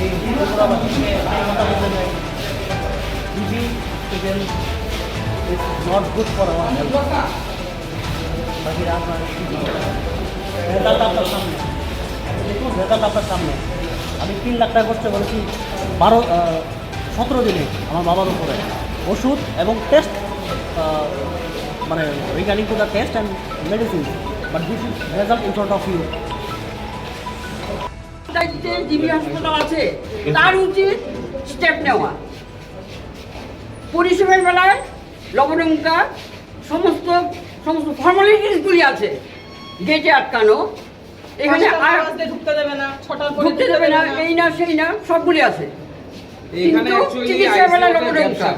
এই not good বাকি রাত রেজাল্ট আপনার সামনে রেজাল্ট আপনার সামনে আমি তিন লাখ টাকা খরচা করেছি বারো সতেরো দিনে আমার বাবার উপরে। ওষুধ এবং টেস্ট মানে regarding to the test and medicine but this is result in front of you দায়িত্বে জিবি হাসপাতাল আছে তার উচিত স্টেপ নেওয়া। পরিষেবার বেলায় লবণঙ্কা সমস্ত সমস্ত ফর্মালিটিসগুলি আছে গেটে আটকানো। এখানে আর ঢুকতে দেবে না ছটার ঢুকতে দেবে না এই না সেই না সবগুলি আছে।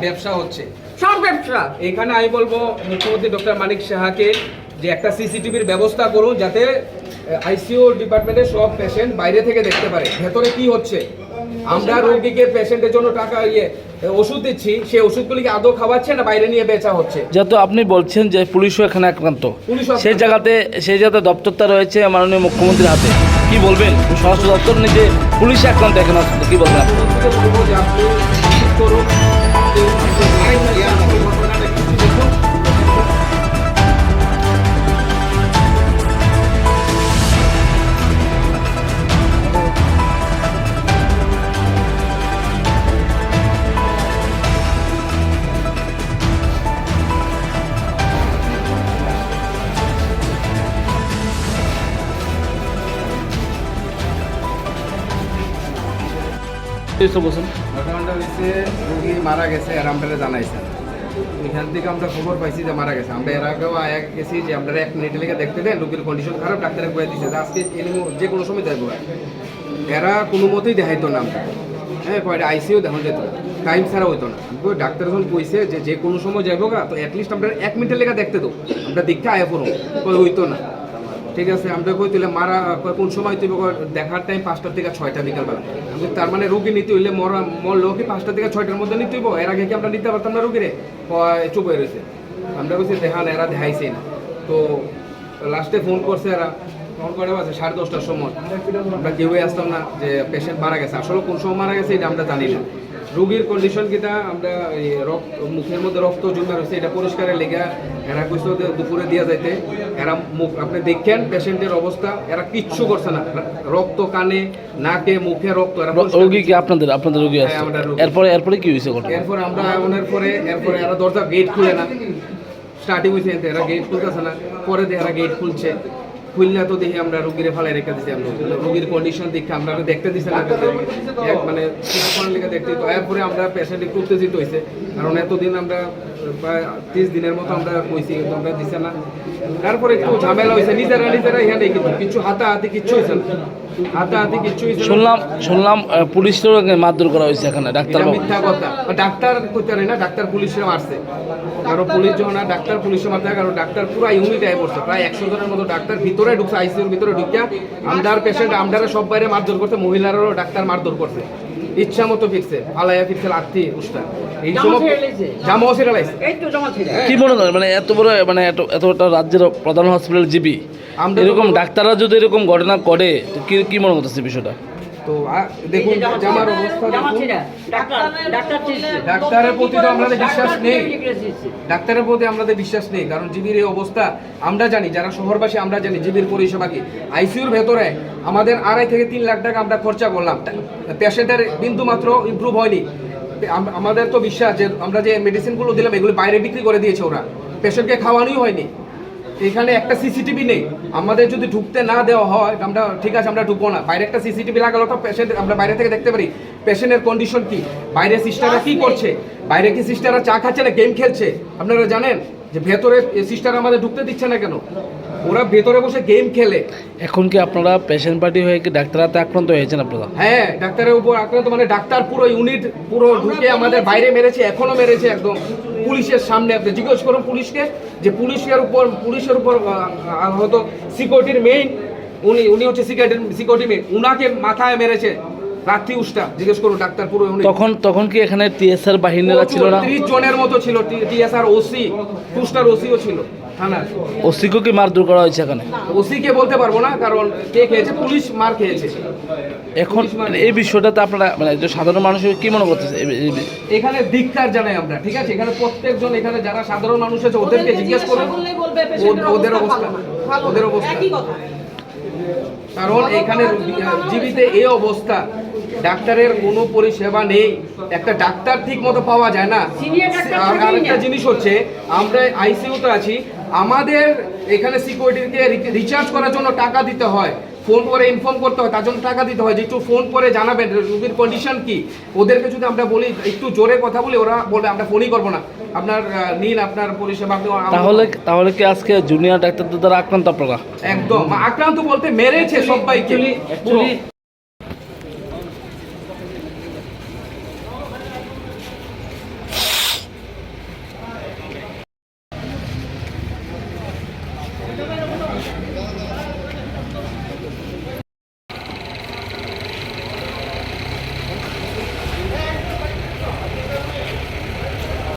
ব্যবসা হচ্ছে। সব ব্যবসা। এখানে আমি বলব মুখ্যমন্ত্রী ডক্টর মানিক সাহাকে যে একটা সিসিটিভির ব্যবস্থা করুন যাতে আইসিইউ ডিপার্টমেন্টের সব পেশেন্ট বাইরে থেকে দেখতে পারে। ভেতরে কি হচ্ছে? আমরা রোগীকে পেশেন্টের জন্য টাকা ইয়ে ওষুধ দিচ্ছি সেই ওষুধগুলিকে আদৌ খাওয়াচ্ছে না বাইরে নিয়ে বেচা হচ্ছে? যেহেতু আপনি বলছেন যে পুলিশও এখানে আক্রান্ত সেই জায়গাতে সেই জায়গাতে দপ্তরটা রয়েছে মাননীয় মুখ্যমন্ত্রীর হাতে। কি বলবেন? স্বরাষ্ট্র দপ্তর নিজে পুলিশ আক্রান্ত এখানে কি বলবেন হয়েছে মারা গেছে আর আমরা থেকে আমরা খবর পাইছি যে মারা গেছে। আমরা আয়া গেছি যে আমরা এক দেখতে রোগীর কন্ডিশন খারাপ যে কোনো সময় দেখাইতো না হ্যাঁ কয়টা দেখা যেত টাইম ছাড়া হইতো না। ডাক্তার যে যে কোনো সময় যাইব তো এক মিনিটের লেগে দেখতে দো আমরা দেখতে আয়া পড়ো হইতো না। ঠিক আছে, আমরা কই তুলে মারা কোন সময় তুই দেখার টাইম পাঁচটার থেকে ছয়টা বিকালবেলা। আমি তার মানে রুগী নিতে হইলে মরা মরলো কি পাঁচটা থেকে ছয়টার মধ্যে নিতে হইব। এর আগে কি আমরা নিতে পারতাম না রুগীরে? চুপ হয়ে রয়েছে। আমরা কইছি দেখান এরা দেখাইছে না। তো লাস্টে ফোন করছে এরা। ফোন করে আছে, সাড়ে দশটার সময়। আমরা কেউই আসতাম না যে পেশেন্ট মারা গেছে। আসলে কোন সময় মারা গেছে, এটা আমরা জানি না। রোগীর কন্ডিশন কিটা আমরা রক্ত মুখের মধ্যে রক্ত জমে রয়েছে এটা পরিষ্কারের লেগে এরা কইছিল দুপুরে দিয়া যাইতে। এরা মুখ আপনি দেখেন পেশেন্টের অবস্থা এরা কিচ্ছু করছে না। রক্ত কানে নাকে মুখে রক্ত এরা রোগী কি আপনাদের আপনাদের রোগী আছে? হ্যাঁ, এরপরে এরপরে কি হয়েছে এরপর আমরা আগুনের পরে এরপরে এরা দরজা গেট খুলে না। স্টার্টিং হয়েছে এরা গেট খুলতেছে না। পরে দিয়ে এরা গেট খুলছে। খুললে তো দেখি আমরা রুগীরে ফালাই রেখে দিছি আমরা। রুগীর কন্ডিশন দেখে আমরা দেখতে দিছি না মানে কিছুক্ষণ দেখতে তো আমরা পেশেন্ট একটু উত্তেজিত হয়েছে কারণ এতদিন আমরা প্রায় তিরিশ দিনের মতো আমরা কইছি, কিন্তু আমরা দিছে না। তারপরে একটু ঝামেলা হয়েছে নিজেরা নিজেরা এখানে কিন্তু কিছু হাতাহাতি কিচ্ছু হয়েছে না। শুনলাম শুনলাম পুলিশেরও মারধর করা হয়েছে এখানে ডাক্তার মিথ্যা কথা। ডাক্তার কইতে না ডাক্তার পুলিশের মারছে। কারণ পুলিশ যখন না ডাক্তার পুলিশে মারতে কারণ ডাক্তার পুরো ইউনিট আয় পড়ছে। প্রায় একশো জনের মতো ডাক্তার ভিতরে ঢুকছে আইসিউর ভিতরে ঢুকিয়া। আমদার পেশেন্ট আমদারে সব বাইরে মারধর করছে মহিলারও ডাক্তার মারধর করছে। ইচ্ছা মতো ফিরছে ফালাইয়া ফিরছে লাগতি উস্তা এই জামা সময় ছেড়ে দিয়েছে। জামা ছেড়ে লাইছে এই তো জমা ছিল কি মনে মানে এত বড় মানে এত এত একটা রাজ্যের প্রধান হসপিটাল জিবি? আমরা এরকম ডাক্তাররা যদি এরকম ঘটনা করে কি কি মনে করতেছে বিষয়টা? তো দেখুন জামার অবস্থা ডাক্তারের প্রতি তো আমাদের বিশ্বাস নেই। ডাক্তারের প্রতি আমাদের বিশ্বাস নেই কারণ জিবির এই অবস্থা আমরা জানি যারা শহরবাসী আমরা জানি জিবির পরিষেবা কি। আইসিইউর ভেতরে আমাদের আড়াই থেকে তিন লাখ টাকা আমরা খরচা করলাম। পেশেন্টের বিন্দু মাত্র ইমপ্রুভ হয়নি। আমাদের তো বিশ্বাস যে আমরা যে মেডিসিনগুলো দিলাম এগুলো বাইরে বিক্রি করে দিয়েছে ওরা। পেশেন্টকে খাওয়ানোই হয়নি। এখানে একটা সিসিটিভি নেই। আমাদের যদি ঢুকতে না দেওয়া হয় আমরা ঠিক আছে আমরা ঢুকবো না। বাইরে একটা সিসিটিভি লাগালো তো পেশেন্ট আমরা বাইরে থেকে দেখতে পারি। পেশেন্টের কন্ডিশন কি? বাইরে সিস্টাররা কি করছে? বাইরে কি সিস্টাররা চা খাচ্ছে না গেম খেলছে? আপনারা জানেন যে ভেতরে সিস্টার আমাদের ঢুকতে দিচ্ছে না কেন? ওরা ভেতরে বসে গেম খেলে। এখন কি আপনারা পেশেন্ট পার্টি হয়ে কি ডাক্তার হাতে আক্রান্ত হয়েছেন আপনারা? হ্যাঁ ডাক্তারের উপর আক্রান্ত মানে ডাক্তার পুরো ইউনিট পুরো ঢুকে আমাদের বাইরে মেরেছে এখনও মেরেছে একদম। পুলিশের সামনে আপনি জিজ্ঞেস করুন পুলিশকে যে পুলিশের উপর পুলিশের উপর হয়তো সিকিউরিটির মেইন উনি উনি হচ্ছে সিকিউরিটির সিকিউরিটি মেইন উনাকে মাথায় মেরেছে রাত্রি উষ্টা। জিজ্ঞেস করুন ডাক্তার পুরো উনি তখন তখন কি এখানে টিএসআর বাহিনীরা ছিল না? ত্রিশ জনের মতো ছিল টিএসআর ওসি টু স্টার ওসিও ছিল। থানার। ওসিকে কি মারধর করা হয়েছে এখানে? ওসি কে বলতে পারব না কারণ কে খেয়েছে? পুলিশ মার খেয়েছে। এখন এই বিষয়টাতে আপনারা মানে একজন সাধারণ মানুষ কি মনে করতেছে এখানে ধিক্কার জানাই আমরা ঠিক আছে? এখানে প্রত্যেকজন এখানে যারা সাধারণ মানুষ আছে ওদেরকে জিজ্ঞেস করুন। পেশেন্টের ওদের অবস্থা ওদের অবস্থা। কারণ এখানে জীবিতে এই অবস্থা। ডাক্তারের কোনো পরিষেবা নেই। একটা ডাক্তার ঠিক মতো পাওয়া যায় না। আর আরেকটা জিনিস হচ্ছে আমরা আইসিইউতে আছি আমাদের এখানে সিকিউরিটিকে রিচার্জ করার জন্য টাকা দিতে হয়। ফোন করে ইনফর্ম করতে হয় তার জন্য টাকা দিতে হয়। যে একটু ফোন করে জানাবেন রোগীর কন্ডিশন কি? ওদেরকে যদি আমরা বলি একটু জোরে কথা বলি ওরা বলবে আমরা ফোনই করব না। আপনার নিন আপনার পরিষেবা আপনি তাহলে তাহলে কি আজকে জুনিয়র ডাক্তারদের দ্বারা আক্রান্ত আপনারা? একদম। আক্রান্ত বলতে মেরেছে সবাইকে।